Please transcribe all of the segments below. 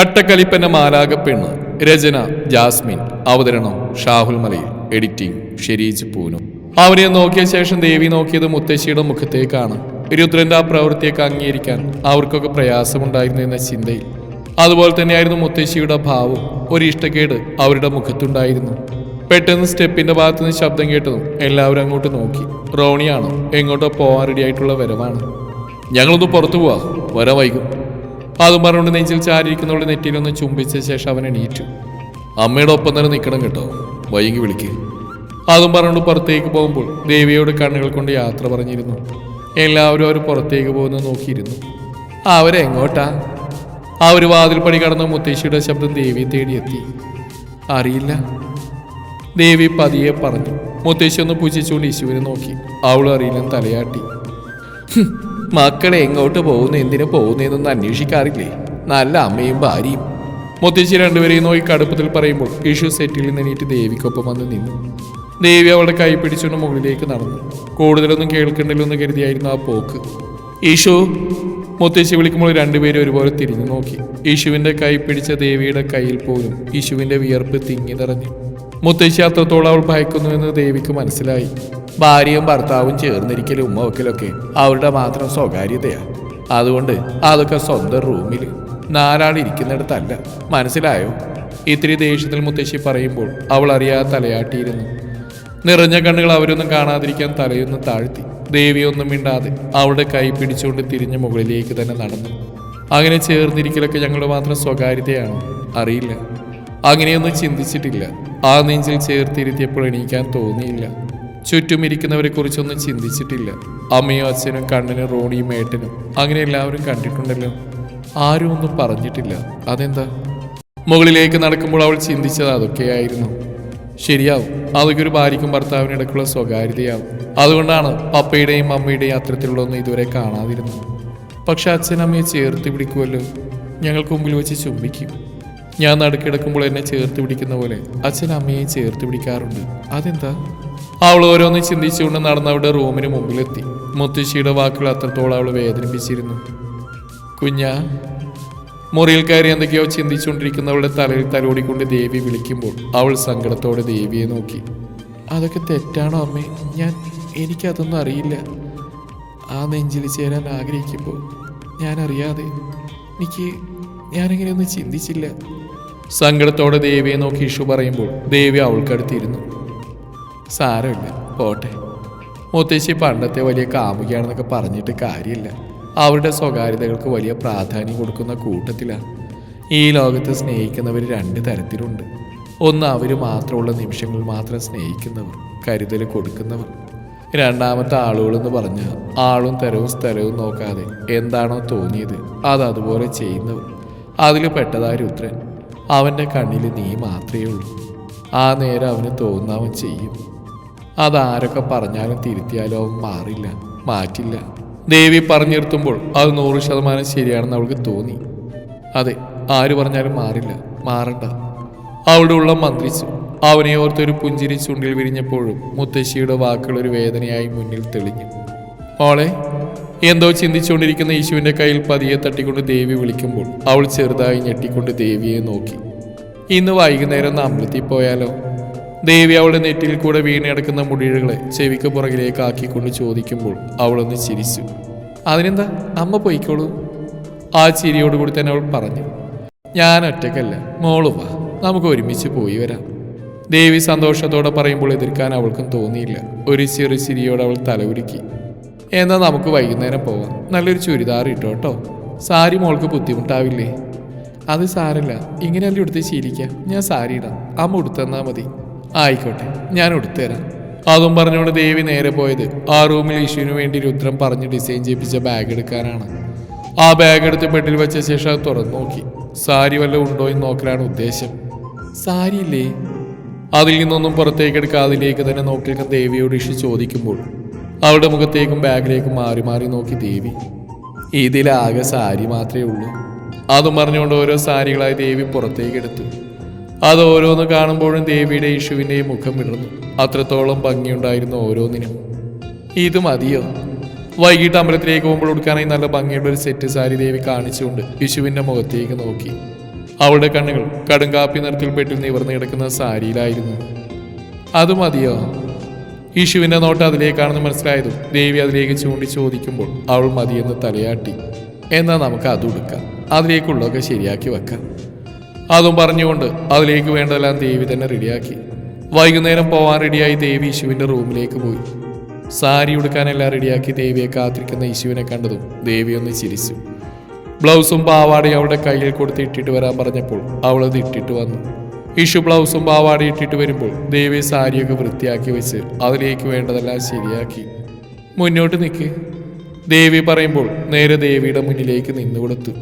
കട്ടക്കലിപ്പന്റെ മാലാകപ്പെണ് രചന Jasmine. അവതരണം Shahul Malayil. Editing Shereej Poonu. അവനെ നോക്കിയ ശേഷം ദേവി നോക്കിയത് മുത്തശ്ശിയുടെ മുഖത്തേക്കാണ്. രുദ്രന്റെ ആ പ്രവൃത്തിയൊക്കെ അംഗീകരിക്കാൻ അവർക്കൊക്കെ പ്രയാസമുണ്ടായിരുന്നു എന്ന ചിന്തയിൽ. അതുപോലെ തന്നെയായിരുന്നു മുത്തശ്ശിയുടെ ഭാവം. ഒരു ഇഷ്ടക്കേട് അവരുടെ മുഖത്തുണ്ടായിരുന്നു. പെട്ടെന്ന് സ്റ്റെപ്പിന്റെ ഭാഗത്തുനിന്ന് ശബ്ദം കേട്ടതും എല്ലാവരും അങ്ങോട്ട് നോക്കി. റോണിയാണ്? എങ്ങോട്ടോ പോവാൻ റെഡിയായിട്ടുള്ള വരവാണ്. ഞങ്ങളൊന്ന് പുറത്തു പോവാ. വര വൈകും. അതും പറഞ്ഞുകൊണ്ട് നെഞ്ചിൽ ചാരിയിരിക്കുന്നവളുടെ നെറ്റിയിലൊന്ന് ചുംബിച്ച ശേഷം അവൻ എണീറ്റു. അമ്മയുടെ ഒപ്പം തന്നെ നിൽക്കണം കേട്ടോ. വൈകി വിളിക്ക്. അതും പറഞ്ഞുകൊണ്ട് പുറത്തേക്ക് പോകുമ്പോൾ ദേവിയോട് കണ്ണുകൾ കൊണ്ട് യാത്ര പറഞ്ഞിരുന്നു. എല്ലാവരും അവർ പുറത്തേക്ക് പോകുന്ന നോക്കിയിരുന്നു. അവരെങ്ങോട്ടാ ആ ഒരു വാതിൽ വാതിൽപ്പടി കടന്ന മുത്തശ്ശിയുടെ ശബ്ദം ദേവിയെ തേടിയെത്തി. അറിയില്ല. ദേവി പതിയെ പറഞ്ഞു. മുത്തശ്ശി ഒന്ന് പുച്ഛിച്ചുകൊണ്ട് യേശുവിനെ നോക്കി. അവളും അറിയില്ലെന്ന് തലയാട്ടി. മക്കളെ എങ്ങോട്ട് പോകുന്നു എന്തിനു പോകുന്നതെന്നൊന്നും അന്വേഷിക്കാറില്ലേ? നല്ല അമ്മയും ഭാര്യയും. മുത്തശ്ശി രണ്ടുപേരെയും നോക്കി കടുപ്പത്തിൽ പറയുമ്പോൾ യേശു സെറ്റിൽ നിന്ന് എണീറ്റ് ദേവിക്കൊപ്പം വന്ന് നിന്നു. ദേവി അവളുടെ കൈ പിടിച്ചുകൊണ്ട് മുകളിലേക്ക് നടന്നു. കൂടുതലൊന്നും കേൾക്കേണ്ടല്ലോ എന്ന് കരുതിയായിരുന്നു ആ പോക്ക്. യേശു മുത്തശ്ശി വിളിക്കുമ്പോൾ രണ്ടുപേരും ഒരുപോലെ തിരിഞ്ഞു നോക്കി. യേശുവിന്റെ കൈ പിടിച്ച ദേവിയുടെ കയ്യിൽ പോലും യേശുവിന്റെ വിയർപ്പ് തിങ്ങി നിറഞ്ഞു. മുത്തശ്ശി അത്രത്തോളം അവൾ ഭയക്കുന്നുവെന്ന് ദേവിക്ക് മനസ്സിലായി. ഭാര്യയും ഭർത്താവും ചേർന്നിരിക്കലും ഉമ്മ വെക്കലൊക്കെ മാത്രം സ്വകാര്യതയാ. അതുകൊണ്ട് അതൊക്കെ സ്വന്തം റൂമിൽ നാലാൾ ഇരിക്കുന്നിടത്തല്ല. മനസ്സിലായോ? ഇത്തിരി ദേഷ്യത്തിൽ മുത്തശ്ശി പറയുമ്പോൾ അവൾ അറിയാതെ തലയാട്ടിയിരുന്നു. നിറഞ്ഞ കണ്ണുകൾ അവരൊന്നും കാണാതിരിക്കാൻ തലയൊന്ന് താഴ്ത്തി. ദേവിയൊന്നും മിണ്ടാതെ അവളുടെ കൈ പിടിച്ചുകൊണ്ട് തിരിഞ്ഞ് മുകളിലേക്ക് തന്നെ നടന്നു. അങ്ങനെ ചേർന്നിരിക്കലൊക്കെ ഞങ്ങളുടെ മാത്രം സ്വകാര്യതയാണ്? അറിയില്ല. അങ്ങനെയൊന്നും ചിന്തിച്ചിട്ടില്ല. ആ നെഞ്ചിൽ ചേർത്തിരുത്തിയപ്പോൾ എണീക്കാൻ തോന്നിയില്ല. ചുറ്റും ഇരിക്കുന്നവരെ കുറിച്ചൊന്നും ചിന്തിച്ചിട്ടില്ല. അമ്മയും അച്ഛനും കണ്ണനും റോണിയും ഏട്ടനും അങ്ങനെ എല്ലാവരും കണ്ടിട്ടുണ്ടല്ലോ. ആരും ഒന്നും പറഞ്ഞിട്ടില്ല. അതെന്താ? മുകളിലേക്ക് നടക്കുമ്പോൾ അവൾ ചിന്തിച്ചത് അതൊക്കെയായിരുന്നു. ശരിയാവും. അതൊക്കെ ഒരു ഭാര്യയ്ക്കും ഭർത്താവിനും ഇടയ്ക്കുള്ള സ്വകാര്യതയാവും. അതുകൊണ്ടാണ് പപ്പയുടെയും അമ്മയുടെയും അത്തരത്തിലുള്ളൊന്നും ഇതുവരെ കാണാതിരുന്നത്. പക്ഷെ അച്ഛനമ്മയെ ചേർത്ത് പിടിക്കുമല്ലോ. ഞങ്ങൾക്ക് മുമ്പിൽ വെച്ച് ചുംബിക്കും. ഞാൻ നടുക്കിടക്കുമ്പോൾ എന്നെ ചേർത്ത് പിടിക്കുന്ന പോലെ അച്ഛൻ അമ്മയെ ചേർത്ത് പിടിക്കാറുണ്ട്. അതെന്താ? അവൾ ഓരോന്ന് ചിന്തിച്ചുകൊണ്ട് നടന്ന് അവളുടെ റൂമിന് മുമ്പിലെത്തി. മുത്തശ്ശിയുടെ വാക്കുകൾ അത്രത്തോളം അവൾ വേദനിപ്പിച്ചിരുന്നു. കുഞ്ഞ മുറിയിൽ കയറി എന്തൊക്കെയോ ചിന്തിച്ചുകൊണ്ടിരിക്കുന്നവളുടെ തലയിൽ തലോടിക്കൊണ്ട് ദേവി വിളിക്കുമ്പോൾ അവൾ സങ്കടത്തോടെ ദേവിയെ നോക്കി. അതൊക്കെ തെറ്റാണോ അമ്മേ? ഞാൻ എനിക്കതൊന്നും അറിയില്ല. ആ നെഞ്ചിൽ ചേരാൻ ആഗ്രഹിക്കുമ്പോൾ ഞാൻ അറിയാതെ എനിക്ക് ഞാനങ്ങനെയൊന്നും ചിന്തിച്ചില്ല. സങ്കടത്തോടെ ദേവിയെ നോക്കി ഇഷു പറയുമ്പോൾ ദേവി അവൾക്കടുത്തിരുന്നു. സാരമില്ല പോട്ടെ. മുത്തശ്ശി പണ്ടത്തെ വലിയ കാമുകയാണെന്നൊക്കെ പറഞ്ഞിട്ട് കാര്യമില്ല. അവരുടെ സ്വകാര്യതകൾക്ക് വലിയ പ്രാധാന്യം കൊടുക്കുന്ന കൂട്ടത്തിലാണ് ഈ ലോകത്ത് സ്നേഹിക്കുന്നവർ രണ്ട് തരത്തിലുണ്ട്. ഒന്ന് അവർ മാത്രമുള്ള നിമിഷങ്ങൾ മാത്രം സ്നേഹിക്കുന്നവർ കരുതൽ കൊടുക്കുന്നവർ. രണ്ടാമത്തെ ആളുകളെന്ന് പറഞ്ഞാൽ ആളും തരവും സ്ഥലവും നോക്കാതെ എന്താണോ തോന്നിയത് അത് അതുപോലെ ചെയ്യുന്നവർ. അതിൽ പെട്ടതാ രുദ്രൻ. അവന്റെ കണ്ണിൽ നീ മാത്രമേ ഉള്ളൂ. ആ നേരം അവന് തോന്നാവൻ ചെയ്യും. അതാരൊക്കെ പറഞ്ഞാലും തിരുത്തിയാലും അവൻ മാറില്ല മാറ്റില്ല. ദേവി പറഞ്ഞിരുത്തുമ്പോൾ അത് നൂറ് ശതമാനം ശരിയാണെന്ന് അവൾക്ക് തോന്നി. അതെ ആര് പറഞ്ഞാലും മാറില്ല മാറണ്ട. അവളുടെ ഉള്ളം മന്ത്രിച്ചു. അവനെ ഓർത്തൊരു പുഞ്ചിരി ചുണ്ടിൽ വിരിഞ്ഞപ്പോഴും മുത്തശ്ശിയുടെ വാക്കുകൾ ഒരു വേദനയായി മുന്നിൽ തെളിഞ്ഞു. മോളെ എന്തോ ചിന്തിച്ചുകൊണ്ടിരിക്കുന്ന യേശുവിന്റെ കയ്യിൽ പതിയെ തട്ടിക്കൊണ്ട് ദേവി വിളിക്കുമ്പോൾ അവൾ ചെറുതായി ഞെട്ടിക്കൊണ്ട് ദേവിയെ നോക്കി. ഇന്ന് വൈകുന്നേരം അമ്പലത്തിൽ പോയാലോ? ദേവി അവളുടെ നെറ്റിൽ കൂടെ വീണിടക്കുന്ന മുടികളെ ചെവിക്ക് പുറകിലേക്ക് ആക്കിക്കൊണ്ട് ചോദിക്കുമ്പോൾ അവളൊന്ന് ചിരിച്ചു. അതിനെന്താ? അമ്മ പോയിക്കോളൂ. ആ ചിരിയോടുകൂടി തന്നെ അവൾ പറഞ്ഞു. ഞാൻ ഒറ്റക്കല്ല മോൾ വാ. നമുക്ക് ഒരുമിച്ച് പോയി വരാം. ദേവി സന്തോഷത്തോടെ പറയുമ്പോൾ എതിർക്കാൻ അവൾക്കും തോന്നിയില്ല. ഒരു ചെറു ചിരിയോട് അവൾ തലകുരുക്കി എന്നാൽ നമുക്ക് വൈകുന്നേരം പോവാം. നല്ലൊരു ചുരിദാർ ഇട്ടോ കേട്ടോ സാരി മോൾക്ക് ബുദ്ധിമുട്ടാവില്ലേ? അത് സാരല്ല. ഇങ്ങനെയല്ല ഉടുത്ത് ശീലിക്കാം? ഞാൻ സാരി ഇടാം. അമ്മ ഉടുത്തന്നാ മതി. ആയിക്കോട്ടെ ഞാൻ ഉടുത്തുതരാം അതും പറഞ്ഞുകൊണ്ട് ദേവി നേരെ പോയത്. ആ റൂമിൽ ഇഷുവിന് വേണ്ടി രുദ്രം പറഞ്ഞ് ഡിസൈൻ ചെയ്യിപ്പിച്ച ബാഗ് എടുക്കാനാണ്. ആ ബാഗ് എടുത്ത് ബെഡിൽ വെച്ച ശേഷം അത് തുറന്നു നോക്കി. സാരി വല്ല ഉണ്ടോ എന്ന് നോക്കലാണ് ഉദ്ദേശം. സാരിയില്ലേ? അതിൽ നിന്നൊന്നും പുറത്തേക്ക് എടുക്കാതിലേക്ക് തന്നെ നോക്കിയിരിക്കുന്ന ദേവിയോട് ഇഷു ചോദിക്കുമ്പോൾ അവളുടെ മുഖത്തേക്കും ബാഗിലേക്കും മാറി മാറി നോക്കി ദേവി. ഇതിലാകെ സാരി മാത്രമേ ഉള്ളൂ. അതും പറഞ്ഞുകൊണ്ട് ഓരോ സാരികളായി ദേവി പുറത്തേക്ക് എടുത്തു. അത് ഓരോന്ന് കാണുമ്പോഴും ദേവിയുടെ യേശുവിന്റെയും മുഖം വിടർന്നു. അത്രത്തോളം ഭംഗിയുണ്ടായിരുന്നു ഓരോന്നിനും. ഇത് മതിയോ? വൈകിട്ട് അമ്പലത്തിലേക്ക് പോകുമ്പോൾ ഉടുക്കാനായി നല്ല ഭംഗിയുള്ള ഒരു സെറ്റ് സാരി ദേവി കാണിച്ചുകൊണ്ട് യേശുവിന്റെ മുഖത്തേക്ക് നോക്കി. അവളുടെ കണ്ണുകൾ കടുങ്കാപ്പി നിറത്തിൽ പെട്ടിൽ നിവർന്നു കിടക്കുന്ന സാരിയിലായിരുന്നു. അത് മതിയോ? യേശുവിന്റെ നോട്ട് അതിലേക്കാണെന്ന് മനസ്സിലായതും ദേവി അതിലേക്ക് ചൂണ്ടി ചോദിക്കുമ്പോൾ അവൾ മതിയെന്ന് തലയാട്ടി. എന്നാൽ നമുക്ക് അത് ഉടുക്കാം. അതിലേക്കുള്ളതൊക്കെ ശരിയാക്കി വെക്കാം. അതും പറഞ്ഞുകൊണ്ട് അതിലേക്ക് വേണ്ടതെല്ലാം ദേവി തന്നെ റെഡിയാക്കി. വൈകുന്നേരം പോവാൻ റെഡിയായി ദേവി യേശുവിന്റെ റൂമിലേക്ക് പോയി. സാരി ഉടുക്കാനെല്ലാം റെഡിയാക്കി ദേവിയെ കാത്തിരിക്കുന്ന യേശുവിനെ കണ്ടതും ദേവി ഒന്ന് ചിരിച്ചു. ബ്ലൗസും പാവാടയും അവളുടെ കയ്യിൽ കൊടുത്ത് ഇട്ടിട്ട് വരാൻ പറഞ്ഞപ്പോൾ അവളത് ഇട്ടിട്ട് വന്നു. ഇഷു ബ്ലൗസും പാവാടയും ഇട്ടിട്ട് വരുമ്പോൾ ദേവി സാരിയൊക്കെ വൃത്തിയാക്കി വെച്ച് അതിലേക്ക് വേണ്ടതെല്ലാം ശരിയാക്കി. മുന്നോട്ട് നിൽക്ക് ദേവി പറയുമ്പോൾ നേരെ ദേവിയുടെ മുന്നിലേക്ക് നിന്നു കൊടുത്തു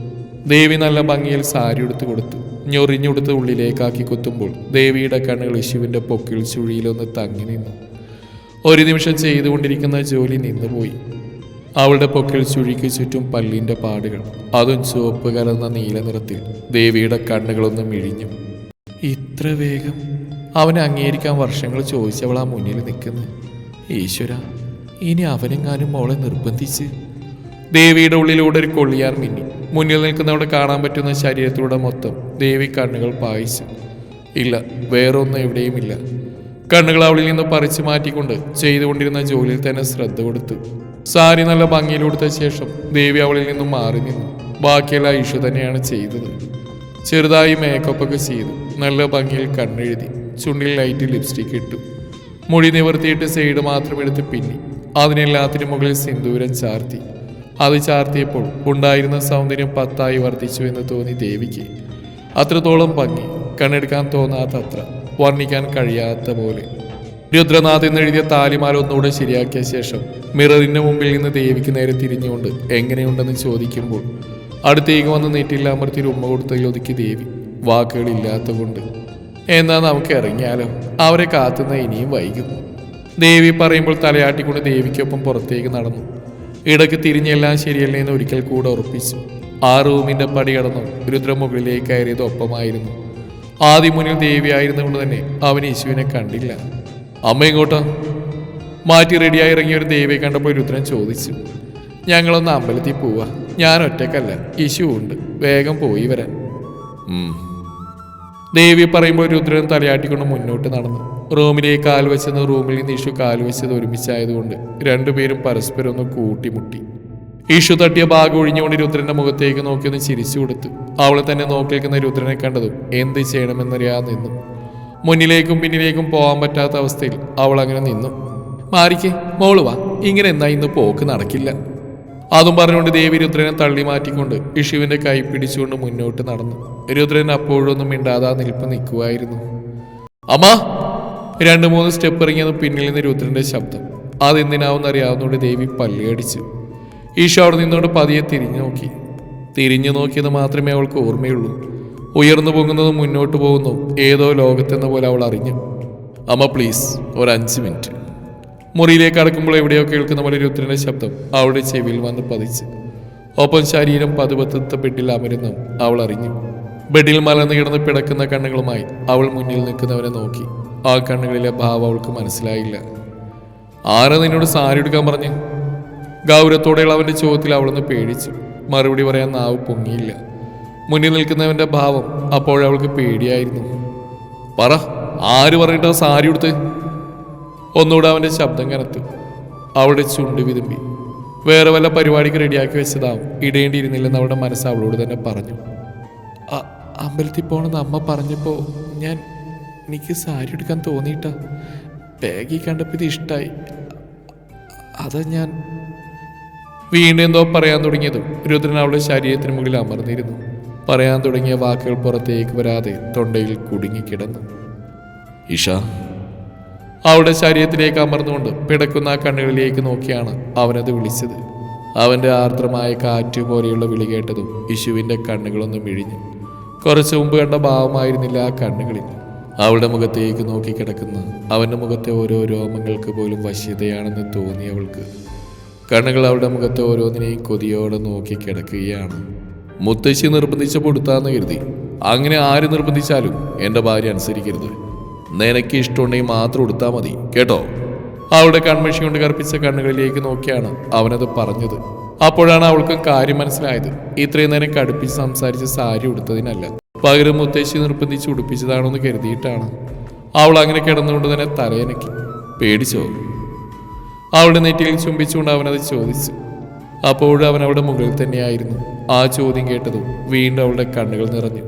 ദേവി നല്ല ഭംഗിയിൽ സാരി എടുത്ത് കൊടുത്തു. ഞൊറിഞ്ഞുടുത്ത് ഉള്ളിലേക്കാക്കി കുത്തുമ്പോൾ ദേവിയുടെ കണ്ണുകൾ യേശുവിന്റെ പൊക്കിൽ ചുഴിയിലൊന്ന് തങ്ങി നിന്നു. ഒരു നിമിഷം ചെയ്തുകൊണ്ടിരിക്കുന്ന ജോലി നിന്നുപോയി. അവളുടെ പൊക്കിൽ ചുഴിക്ക് ചുറ്റും പല്ലിന്റെ പാടുകൾ അതും ചുവപ്പ് കലർന്ന നീല നിറത്തിൽ ദേവിയുടെ കണ്ണുകളൊന്നും മിഴിഞ്ഞു. ഇത്ര വേഗം അവനെ അംഗീകരിക്കാൻ വർഷങ്ങൾ ചോദിച്ചവൾ ആ മുന്നിൽ നിൽക്കുന്നു. ഈശ്വര ഇനി അവനെങ്ങാനും അവളെ നിർബന്ധിച്ച്? ദേവിയുടെ ഉള്ളിലൂടെ ഒരു കൊള്ളിയാർ മിന്നി. മുന്നിൽ നിൽക്കുന്നവിടെ കാണാൻ പറ്റുന്ന ശരീരത്തിലൂടെ മൊത്തം ദേവി കണ്ണുകൾ പായിച്ചു. ഇല്ല വേറൊന്നും എവിടെയുമില്ല കണ്ണുകൾ അവളിൽ നിന്ന് പറിച്ചു മാറ്റിക്കൊണ്ട് ചെയ്തുകൊണ്ടിരുന്ന ജോലിയിൽ തന്നെ ശ്രദ്ധ കൊടുത്തു. സാരി നല്ല ഭംഗിയിൽ ശേഷം ദേവി അവളിൽ നിന്നും മാറി നിന്നു. ബാക്കിയെല്ലാം ഇഷു തന്നെയാണ് ചെയ്തത്. ചെറുതായി മേക്കപ്പൊക്കെ ചെയ്തു. നല്ല ഭംഗിയിൽ കണ്ണെഴുതി ചുണ്ടിൽ ലൈറ്റ് ലിപ്സ്റ്റിക് ഇട്ടു. മുടി നിവർത്തിയിട്ട് സൈഡ് മാത്രം എടുത്ത് പിന്നി. അതിനെല്ലാത്തിനും മുകളിൽ സിന്ദൂരം ചാർത്തി. അത് ചാർത്തിയപ്പോൾ ഉണ്ടായിരുന്ന സൗന്ദര്യം പത്തായി വർദ്ധിച്ചു എന്ന് തോന്നി ദേവിക്ക്. അത്രത്തോളം ഭംഗി കണ്ണെടുക്കാൻ തോന്നാത്തത്ര വർണിക്കാൻ കഴിയാത്ത പോലെ. രുദ്രനാഥ് എന്നെഴുതിയ താലിമാല ഒന്നുകൂടെ ശരിയാക്കിയ ശേഷം മിററിന്റെ മുമ്പിൽ നിന്ന് ദേവിക്ക് നേരെ തിരിഞ്ഞുകൊണ്ട് എങ്ങനെയുണ്ടെന്ന് ചോദിക്കുമ്പോൾ അടുത്തേക്ക് വന്ന് നെറ്റില്ലാമർത്തി ഒരു ഉമ്മ കൊടുത്തതിൽ ഒതുക്കി ദേവി വാക്കുകളില്ലാത്ത കൊണ്ട് എന്നാ നമുക്ക് ഇറങ്ങിയാലോ? അവരെ കാത്തുന്ന ഇനിയും വൈകും ദേവി പറയുമ്പോൾ തലയാട്ടിക്കൊണ്ട് ദേവിക്കൊപ്പം പുറത്തേക്ക് നടന്നു. ഇടയ്ക്ക് തിരിഞ്ഞെല്ലാം ശരിയല്ലേ എന്ന് ഒരിക്കൽ കൂടെ ഉറപ്പിച്ചു. ആ റൂമിന്റെ പടി കടന്നു രുദ്ര മുകളിലേക്ക് കയറിയത് ഒപ്പമായിരുന്നു ആദ്യം മുന്നിൽ ദേവിയായിരുന്നുകൊണ്ട് തന്നെ അവൻ യേശുവിനെ കണ്ടില്ല. അമ്മ ഇങ്ങോട്ടോ? മാറ്റി റെഡിയായി ഇറങ്ങിയ ഒരു ദേവിയെ കണ്ടപ്പോൾ രുദ്രൻ ചോദിച്ചു. ഞങ്ങളൊന്ന് അമ്പലത്തിൽ പോവാ. ഞാൻ ഒറ്റക്കല്ല യേശു ഉണ്ട്. വേഗം പോയി വരാൻ. ദേവി പറയുമ്പോൾ രുദ്രൻ തലയാട്ടിക്കൊണ്ട് മുന്നോട്ട് നടന്നു. റൂമിലേക്ക് കാൽ വെച്ചെന്ന് റൂമിൽ ഇഷു കാൽ വെച്ചത് ഒരുമിച്ചായതുകൊണ്ട് രണ്ടുപേരും പരസ്പരം ഒന്ന് കൂട്ടിമുട്ടി. ഇഷു തട്ടിയ ഭാഗം ഒഴിഞ്ഞുകൊണ്ട് രുദ്രന്റെ മുഖത്തേക്ക് നോക്കി ഒന്ന് ചിരിച്ചു കൊടുത്തു. അവളെ തന്നെ നോക്കി നിൽക്കുന്ന രുദ്രനെ കണ്ടതും എന്ത് ചെയ്യണമെന്നറിയാതെ നിന്നു. മുന്നിലേക്കും പിന്നിലേക്കും പോകാൻ പറ്റാത്ത അവസ്ഥയിൽ അവൾ അങ്ങനെ നിന്നു. മാറിക്കേ മോൾ വാ. ഇങ്ങനെ എന്നാ ഇന്ന് പോക്ക് നടക്കില്ല. അതും പറഞ്ഞുകൊണ്ട് ദേവി രുദ്രനെ തള്ളി മാറ്റിക്കൊണ്ട് ഇഷുവിന്റെ കൈ പിടിച്ചുകൊണ്ട് മുന്നോട്ട് നടന്നു. രുദ്രൻ അപ്പോഴൊന്നും മിണ്ടാതെ നിൽപ്പ് നിൽക്കുമായിരുന്നു അമ്മ! രണ്ട് മൂന്ന് സ്റ്റെപ്പ് ഇറങ്ങിയത് പിന്നിൽ നിന്ന് രുദ്രന്റെ ശബ്ദം. അതെന്തിനാവുന്ന അറിയാവുന്നതുകൊണ്ട് ദേവി പല്ലിയടിച്ചു ഈശോ അവിടെ നിന്നോട് പതിയെ തിരിഞ്ഞു നോക്കി. തിരിഞ്ഞു നോക്കിയത് മാത്രമേ അവൾക്ക് ഓർമ്മയുള്ളൂ. ഉയർന്നു പോകുന്നതും മുന്നോട്ട് പോകുന്നതും ഏതോ ലോകത്തെന്ന പോലെ അവൾ അറിഞ്ഞു. അമ്മ പ്ലീസ് ഒരു അഞ്ച് മിനിറ്റ്. മുറിയിലേക്ക് അടക്കുമ്പോൾ എവിടെയോ കേൾക്കുന്ന പോലെ രുദ്രന്റെ ശബ്ദം അവളുടെ ചെവിയിൽ വന്ന് പതിച്ച്. ഒപ്പം ശരീരം പതുപത്തത്ത ബെഡിൽ അമരുന്നു. അവൾ അറിഞ്ഞു. ബെഡിൽ മലർന്നു കിടന്ന് പിടക്കുന്ന കണ്ണുകളുമായി അവൾ മുന്നിൽ നിൽക്കുന്നവരെ നോക്കി. ആ കണ്ണുകളിലെ ഭാവം അവൾക്ക് മനസ്സിലായില്ല. ആരെ നിന്നോട് സാരി എടുക്കാൻ പറഞ്ഞു? ഗൗരവത്തോടെയുള്ള അവന്റെ ചോദ്യത്തിൽ അവളൊന്ന് പേടിച്ചു. മറുപടി പറയാൻ നാവ് പൊങ്ങിയില്ല. മുന്നിൽ നിൽക്കുന്നവന്റെ ഭാവം അപ്പോഴവൾക്ക് പേടിയായിരുന്നു. പറ ആര് പറഞ്ഞിട്ടാ സാരി ഉടുത്ത്? ഒന്നുകൂടെ അവന്റെ ശബ്ദം കനത്തു. അവളുടെ ചുണ്ട് വിതുമ്പി. വേറെ വല്ല പരിപാടിക്ക് റെഡിയാക്കി വെച്ചതാവും. ഇടേണ്ടിയിരുന്നില്ലെന്ന് അവളുടെ മനസ്സ് അവളോട് തന്നെ പറഞ്ഞു. "അ- അമ്പലത്തിൽ പോകണമെന്ന് അമ്മ പറഞ്ഞപ്പോൾ ഞാൻ എനിക്ക് സാരി എടുക്കാൻ തോന്നിയിട്ട. ബാഗി കണ്ടപ്പോൾ ഇത് ഇഷ്ടമായി അതാ ഞാൻ. വീണ്ടും എന്തോ പറയാൻ തുടങ്ങിയതും രുദ്രൻ അവളുടെ ശരീരത്തിന് മുകളിൽ അമർന്നിരുന്നു. പറയാൻ തുടങ്ങിയ വാക്കുകൾ പുറത്തേക്ക് വരാതെ തൊണ്ടയിൽ കുടുങ്ങിക്കിടന്നു ഇഷ അവളുടെ ശരീരത്തിലേക്ക് അമർന്നുകൊണ്ട് പിടക്കുന്ന കണ്ണുകളിലേക്ക് നോക്കിയാണ് അവനത് വിളിച്ചത്. അവന്റെ ആർദ്രമായ കാറ്റ് പോലെയുള്ള വിളി കേട്ടതും ഇശുവിന്റെ കണ്ണുകളൊന്നും മിഴിഞ്ഞു. കുറച്ചു മുമ്പ് കണ്ട ഭാവമായിരുന്നില്ല ആ കണ്ണുകളിൽ. അവളുടെ മുഖത്തേക്ക് നോക്കി കിടക്കുന്ന അവന്റെ മുഖത്തെ ഓരോ രോമങ്ങൾക്ക് പോലും വശ്യതയാണെന്ന് തോന്നി അവൾക്ക്. കണ്ണുകൾ അവളുടെ മുഖത്തെ ഓരോന്നിനെയും കൊതിയോടെ നോക്കി കിടക്കുകയാണ് മുത്തശ്ശി നിർബന്ധിച്ചപ്പോൾ കൊടുത്താന്ന് കരുതി. അങ്ങനെ ആര് നിർബന്ധിച്ചാലും എന്റെ ഭാര്യ അനുസരിക്കരുത്. നിനക്ക് ഇഷ്ടമുണ്ടെങ്കിൽ മാത്രം എടുത്താൽ മതി. കേട്ടോ? അവളുടെ കൺമഷി കൊണ്ട് കറുപ്പിച്ച കണ്ണുകളിലേക്ക് നോക്കിയാണ് അവനത് പറഞ്ഞത്. അപ്പോഴാണ് അവൾക്ക് കാര്യം മനസ്സിലായത്. ഇത്രയും നേരം കടുപ്പിച്ച് സംസാരിച്ച് സാരി ഉടുത്തതിനല്ല. പകരം മുത്തശ്ശി നിർബന്ധിച്ച് ഉടുപ്പിച്ചതാണോന്ന് കരുതിയിട്ടാണ് അവൾ അങ്ങനെ കിടന്നുകൊണ്ട് തന്നെ തലയനക്കി. പേടിച്ചോ? അവളുടെ നെറ്റിയിൽ ചുംബിച്ചുകൊണ്ട് അവനത് ചോദിച്ചു. അപ്പോഴും അവൻ അവളുടെ മുകളിൽ തന്നെയായിരുന്നു. ആ ചോദ്യം കേട്ടതും വീണ്ടും അവളുടെ കണ്ണുകൾ നിറഞ്ഞു.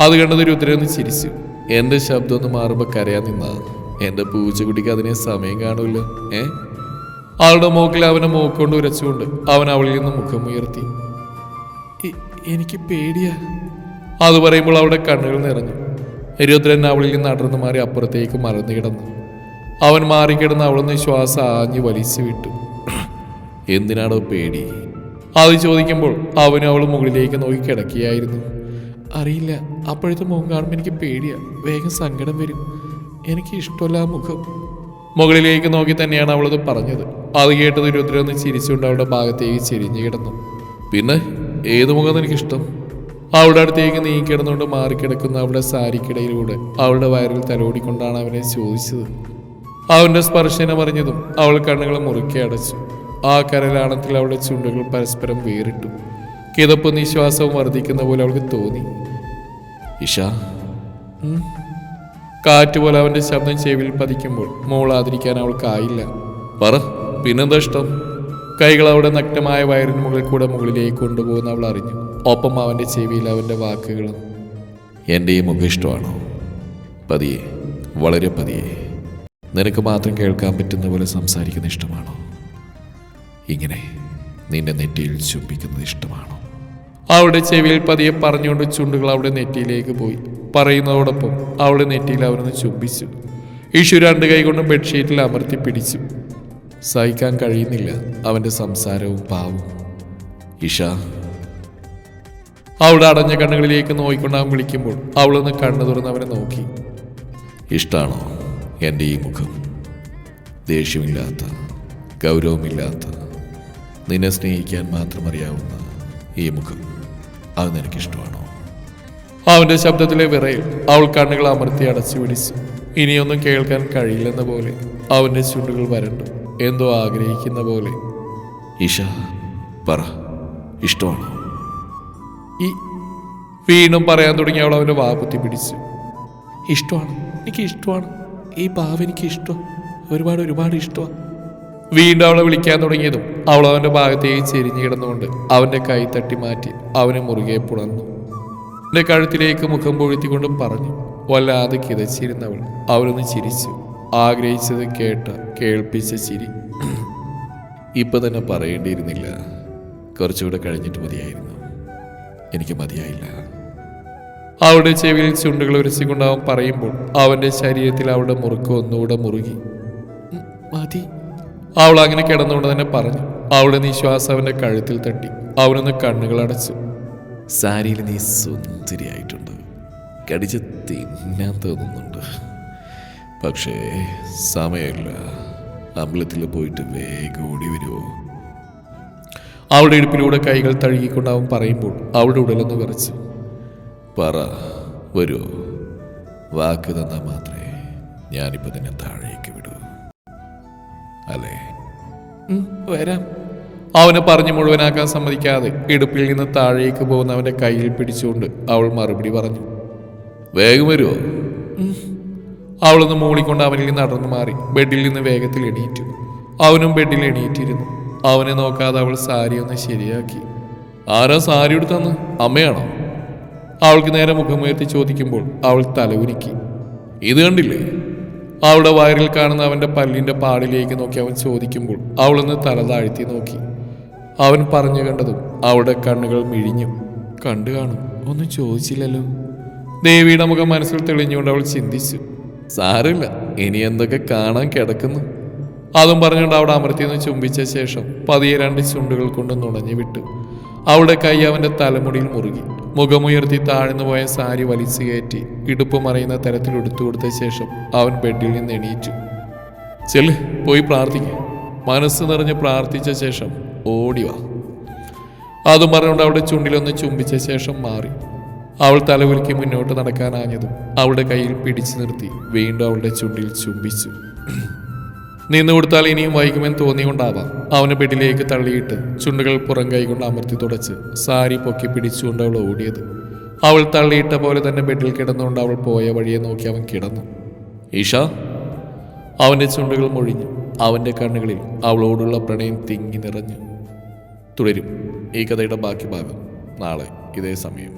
അത് കണ്ടത് രുദ്രന്ന് ചിരിച്ചു. എന്റെ ശബ്ദം ഒന്ന് മാറുമ്പോൾ കരയാൻ നിന്നാ. എന്റെ പൂച്ചക്കുട്ടിക്ക് അതിനെ സമയം കാണൂല ഏ? അവളുടെ മൂക്കിൽ അവനെ മൂക്കൊണ്ട് ഉരച്ചുകൊണ്ട് അവൻ അവളിൽ നിന്ന് മുഖം ഉയർത്തി. എനിക്ക് പേടിയാ. അത് പറയുമ്പോൾ അവളുടെ കണ്ണുകൾ നിറഞ്ഞു. രുദ്രൻ അവളിൽ നിന്ന് അടർന്നു മാറി അപ്പുറത്തേക്ക് മറന്നു കിടന്നു. അവൻ മാറിക്കിടന്ന് അവളൊന്ന് ശ്വാസം ആഞ്ഞു വലിച്ചു വിട്ടു. എന്തിനാണോ പേടി? അത് ചോദിക്കുമ്പോൾ അവനും അവൾ മുകളിലേക്ക് നോക്കി കിടക്കുകയായിരുന്നു. അറിയില്ല. അപ്പോഴത്തെ മുഖം കാണുമ്പോൾ എനിക്ക് പേടിയാ. വേഗം സങ്കടം വരും. എനിക്ക് ഇഷ്ടമല്ല ആ മുഖം. മുകളിലേക്ക് നോക്കി തന്നെയാണ് അവളത് പറഞ്ഞത്. അത് കേട്ടത് രുദ്ര ഒന്ന് ചിരിച്ചുകൊണ്ട് അവളുടെ ഭാഗത്തേക്ക് ചിരിഞ്ഞു കിടന്നു. പിന്നെ ഏത് മുഖം എനിക്കിഷ്ടം? അവളുടെ അടുത്തേക്ക് നീങ്ങി കിടന്നുകൊണ്ട് മാറിക്കിടക്കുന്ന അവളുടെ സാരിക്കിടയിലൂടെ അവളുടെ വയറിൽ തലോടിക്കൊണ്ടാണ് അവനെ ചോദിച്ചത്. അവന്റെ സ്പർശനം അറിഞ്ഞതും അവൾ കണ്ണുകൾ മുറുക്കി അടച്ചു. ആ കരലാണത്തിൽ അവളുടെ ചുണ്ടുകൾ പരസ്പരം വേറിട്ടു. കിതപ്പ് നിശ്വാസവും വർദ്ധിക്കുന്ന പോലെ അവൾക്ക് തോന്നി. ഇഷ കാറ്റുപോലെ കാറ്റ് പോലെ അവന്റെ ശബ്ദം ചെവിയിൽ പതിക്കുമ്പോൾ മോളാതിരിക്കാൻ അവൾക്കായില്ല പറ പിന്നെന്താ ഇഷ്ടം? കൈകൾ അവിടെ നഗ്നമായ വയറിന് മുകളിൽ കൂടെ മുകളിലേക്ക് കൊണ്ടുപോകുന്ന അവൾ അറിഞ്ഞു. ഒപ്പം അവന്റെ ചെവിയിൽ അവന്റെ വാക്കുകളും. എന്റെ ഈ മുഖം ഇഷ്ടമാണോ പതിയെ വളരെ പതിയെ. നിനക്ക് മാത്രം കേൾക്കാൻ പറ്റുന്ന പോലെ സംസാരിക്കുന്ന ഇഷ്ടമാണോ? ഇങ്ങനെ നിന്റെ നെറ്റിയിൽ ചുംബിക്കുന്നത് ഇഷ്ടമാണോ? അവളുടെ ചെവിയിൽ പതിയെ പറഞ്ഞുകൊണ്ട് ചുണ്ടുകൾ അവളുടെ നെറ്റിയിലേക്ക് പോയി. പറയുന്നതോടൊപ്പം അവളുടെ നെറ്റിയിൽ അവനൊന്ന് ചുംബിച്ചു. ഈശു രണ്ട് കൈകൊണ്ടും ബെഡ്ഷീറ്റിൽ അമർത്തി പിടിച്ചു. സഹിക്കാൻ കഴിയുന്നില്ല അവന്റെ സംസാരവും പാവും. ഇഷ അവളുടെ അടഞ്ഞ കണ്ണുകളിലേക്ക് നോക്കിക്കൊണ്ട് അവൻ വിളിക്കുമ്പോൾ അവളൊന്ന് കണ്ണു തുറന്ന് അവനെ നോക്കി. ഇഷ്ടാണോ എന്റെ ഈ മുഖം? ദേഷ്യമില്ലാത്ത ഗൗരവമില്ലാത്ത നിന്നെ സ്നേഹിക്കാൻ മാത്രം അറിയാവുന്ന ഈ മുഖം? അത് നിനക്കിഷ്ടമാണോ? അവന്റെ ശബ്ദത്തിലെ വിറയിൽ അവൾ കണ്ണുകൾ അമർത്തി അടച്ചു പിടിച്ചു. ഇനിയൊന്നും കേൾക്കാൻ കഴിയില്ലെന്ന പോലെ അവന്റെ ചുണ്ടുകൾ വരണ്ടു. എന്തോ ആഗ്രഹിക്കുന്ന പോലെ. ഇഷ പറ. ഇഷ്ടമാണോ? ഈ വീണ്ടും പറയാൻ തുടങ്ങി അവൾ അവന്റെ വാപത്തി പിടിച്ചു. ഇഷ്ടമാണ്. എനിക്ക് ഇഷ്ടമാണ്. ഈ പാവ എനിക്ക് ഇഷ്ടം ഒരുപാട് ഒരുപാട് ഇഷ്ടമാണ്. വീണ്ടും അവളെ വിളിക്കാൻ തുടങ്ങിയതും അവൾ അവന്റെ ഭാഗത്തേക്ക് ചെരിഞ്ഞു കിടന്നുകൊണ്ട് അവന്റെ കൈ തട്ടി മാറ്റി അവനെ മുറുകെ പുണർന്നു എന്റെ കഴുത്തിലേക്ക് മുഖം പൊഴുത്തിക്കൊണ്ട് പറഞ്ഞു വല്ലാതെ കിതച്ചിരുന്നവൾ അവരൊന്ന് ചിരിച്ചു. ആഗ്രഹിച്ചത് കേട്ട കേൾപ്പിച്ച ചിരി. ഇപ്പൊ തന്നെ പറയേണ്ടിയിരുന്നില്ല. കുറച്ചുകൂടെ കഴിഞ്ഞിട്ട് മതിയായിരുന്നു. എനിക്ക് മതിയായില്ല. അവളുടെ ചെവിയിൽ ചുണ്ടുകൾ ഉരസിക്കൊണ്ട് പറയുമ്പോൾ അവന്റെ ശരീരത്തിൽ അവളുടെ മുറുക്ക് ഒന്നുകൂടെ മുറുകി. മതി. അവൾ അങ്ങനെ കിടന്നുകൊണ്ട് തന്നെ പറഞ്ഞു. അവളുടെ നിശ്വാസം അവന്റെ കഴുത്തിൽ തട്ടി. അവനൊന്ന് കണ്ണുകൾ അടച്ചു. സാരിയിൽ നീ സുന്ദരിയായിട്ടുണ്ട്. കടിച്ച് തിന്നാൻ തോന്നുന്നുണ്ട്. പക്ഷേ സമയമില്ല. അമ്പലത്തിൽ പോയിട്ട് വേഗം ഓടി വരുമോ അവളുടെ ഇടുപ്പിലൂടെ കൈകൾ തഴുകിക്കൊണ്ട് അവൻ പറയുമ്പോൾ അവളുടെ ഉടലൊന്ന് വിറച്ചു. പറ വരുമോ വാക്ക് തന്നാൽ മാത്രമേ ഞാനിപ്പോൾ നിന്നെ താഴേക്ക് വിടൂ. അല്ലേ? വരാം. അവനെ പറഞ്ഞു മുഴുവനാക്കാൻ സമ്മതിക്കാതെ ഇടുപ്പിൽ നിന്ന് താഴേക്ക് പോകുന്ന അവന്റെ കയ്യിൽ പിടിച്ചുകൊണ്ട് അവൾ മറുപടി പറഞ്ഞു. വേഗം വരുമോ അവളൊന്ന് മൂളിക്കൊണ്ട് അവനിൽ നിന്ന് അടർന്നു മാറി ബെഡിൽ നിന്ന് വേഗത്തിൽ എണീറ്റു. അവനും ബെഡിൽ എണീറ്റിരുന്നു. അവനെ നോക്കാതെ അവൾ സാരി ഒന്ന് ശരിയാക്കി. ആരാ സാരി എടുത്തന്ന്? അമ്മയാണോ? അവൾക്ക് നേരെ മുഖമുയർത്തി ചോദിക്കുമ്പോൾ അവൾ തലകുനിക്കി ഇത് കണ്ടില്ലേ? അവളുടെ വയറിൽ കാണുന്ന അവന്റെ പല്ലിന്റെ പാടിലേക്ക് നോക്കി അവൻ ചോദിക്കുമ്പോൾ അവളൊന്ന് തല താഴ്ത്തി നോക്കി. അവൻ പറഞ്ഞു കണ്ടതും അവളുടെ കണ്ണുകൾ മിഴിഞ്ഞു. കണ്ടു കാണും. ഒന്നും ചോദിച്ചില്ലല്ലോ. ദേവിയുടെ മുഖം മനസ്സിൽ തെളിഞ്ഞുകൊണ്ട് അവൾ ചിന്തിച്ചു. സാരമില്ല. ഇനി എന്തൊക്കെ കാണാൻ കിടക്കുന്നു? അതും പറഞ്ഞുകൊണ്ട് അവിടെ അമർത്തിന്ന് ചുംബിച്ച ശേഷം പതിയെ രണ്ട് ചുണ്ടുകൾ കൊണ്ട് നുണഞ്ഞു വിട്ടു. അവളുടെ കൈ അവന്റെ തലമുടിയിൽ മുറുകി. മുഖമുയർത്തി താഴ്ന്നു പോയ സാരി വലിച്ചു കയറ്റി ഇടുപ്പ് മറയുന്ന തരത്തിൽ എടുത്തു കൊടുത്ത ശേഷം അവൻ ബെഡിൽ നിന്ന് എണീറ്റു. ചെൽ പോയി പ്രാർത്ഥിക്കുക മനസ്സ് നിറഞ്ഞ് പ്രാർത്ഥിച്ച ശേഷം ഓടി വാ. അതും മറിഞ്ഞുകൊണ്ട് അവളുടെ ചുണ്ടിലൊന്ന് ചുംബിച്ച ശേഷം മാറി. അവൾ തലകുലുക്കി മുന്നോട്ട് നടക്കാനാഞ്ഞതും അവളുടെ കയ്യിൽ പിടിച്ചു നിർത്തി വീണ്ടും അവളുടെ ചുണ്ടിൽ ചുംബിച്ചു. നിന്നു കൊടുത്താൽ ഇനിയും വൈകുമെന്ന് തോന്നിയുകൊണ്ടാവാം അവന് ബെഡിലേക്ക് തള്ളിയിട്ട് ചുണ്ടുകൾ പുറം കൈകൊണ്ട് അമർത്തി തുടച്ച് സാരി പൊക്കി പിടിച്ചുകൊണ്ട് അവൾ ഓടിയത്. അവൾ തള്ളിയിട്ട പോലെ തന്നെ ബെഡിൽ കിടന്നുകൊണ്ട് അവൾ പോയ വഴിയെ നോക്കി അവൻ കിടന്നു. ഈഷ അവന്റെ ചുണ്ടുകൾ മൊഴിഞ്ഞു. അവന്റെ കണ്ണുകളിൽ അവളോടുള്ള പ്രണയം തിങ്ങി നിറഞ്ഞു. തുടരും. ഈ കഥയുടെ ബാക്കി ഭാഗം നാളെ ഇതേ സമയം.